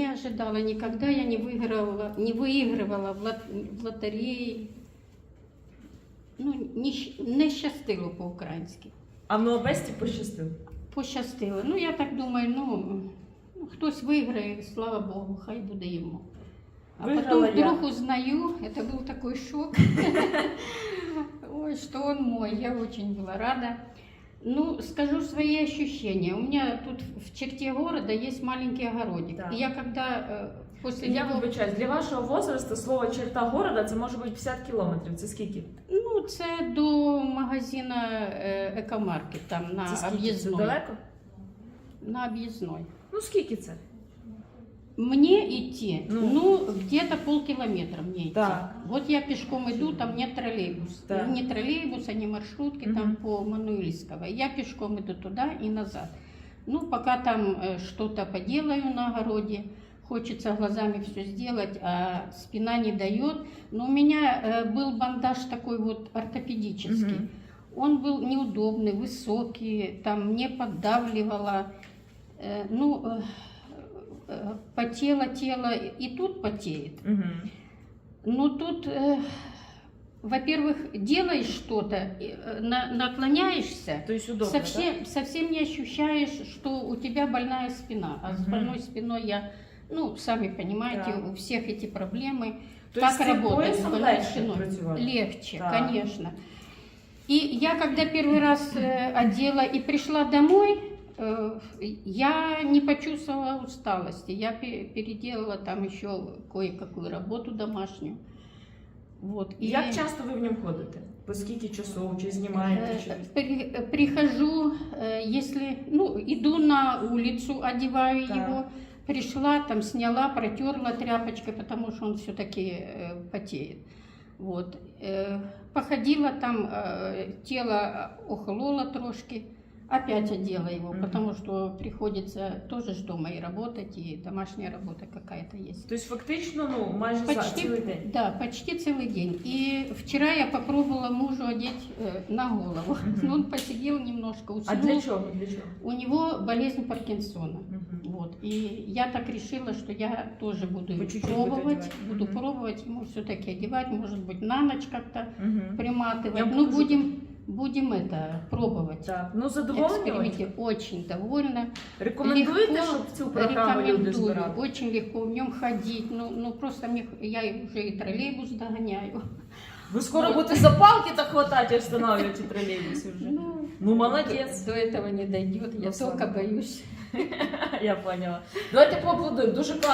Не ожидала, никогда я не выигрывала, не выигрывала в, лот- в лотереї. Ну, не, щ- не щастило по-українськи. А в Новобесті пощастило. Пощастило. Ну, я так думаю, ну, ну, хтось виграє, слава Богу, хай буде йому. А Виграла потом я. вдруг узнаю, это был такой шок, ой, что он мой, я очень была рада. Ну, скажу свои ощущения. У меня тут в черте города есть маленький огородик. Да. И я когда э, после Я него... вибачаюсь, для вашого возрасту слово черта города це може бути 50 кілометрів. Це скільки? Ну, це до магазина е, Екомаркет, там на Це скільки? Це об'їзної. далеко? На об'їзної. Ну скільки це? Мне идти, Ну. ну, где-то полкилометра мне идти. Так. Вот я пешком иду, там нет троллейбус. Так. Не троллейбуса, не маршрутки, Мгм. там по Мануильского. Я пешком иду туда и назад. Ну, пока там э, что-то поделаю на огороде, хочется глазами все сделать, а спина не дает. Но у меня э, был бандаж такой вот ортопедический. Мгм. Он был неудобный, высокий, там мне поддавливало. Э, ну, э, потело тело, и тут потеет. Угу. Ну, тут, э, во-первых, делаешь что-то, э, на- наклоняешься, Тобто удобно, совсем, совсем не ощущаешь, что у тебя больная спина. А с Мгм. больной спиной я, ну, сами понимаете, Да. у всех эти проблемы. Тобто как цим работать с больной легше спиной? Легче, Так. конечно. И я, когда первый раз э, одела и пришла домой, э, я не почувствовала усталости. Я пе- переделала там еще кое-какую работу домашнюю. Вот. И, Як часто ви в ньому ходите? По скільки часов? Чи знімаєте? э, Чи... при- э, прихожу, э, если, ну, иду на улицу, одеваю Так. его, пришла, там сняла, протерла тряпочкой, потому что он все-таки потеет. Вот. Э, походила там, э, тело охололо трошки, опять одела его, Мгм. потому что приходится тоже ж дома и работать, и домашняя работа какая-то есть. Тобто фактично, ну, майже Почти, цілий день. да, почти целый день. И вчера я попробовала мужу одеть э, на голову. Мгм. Но он посидел немножко, А уснул. для чого? Для чого? У него болезнь Паркинсона. Вот. И я так решила, что я тоже буду По чуть-чуть пробовать, буду буду Мгм. пробовать ему все-таки одевать, может быть, на ночь как-то Мгм. приматывать. Я ну, покажу. будем, будем это пробовать. Так, ну задоволені? Эксперименте. Очень довольна. Рекомендуєте, Легко, щоб цю програму люди Рекомендую. збирали? Очень легко в нем ходить. Ну, ну просто мне, я уже и троллейбус догоняю. Ви скоро будете за палки так хватати і встановлювати тролейбуси вже. Ну, Ну, молодець. До этого не дойдет, я Ну, слава только боюсь. Я поняла. Давайте поаплодуємо. Дуже класно.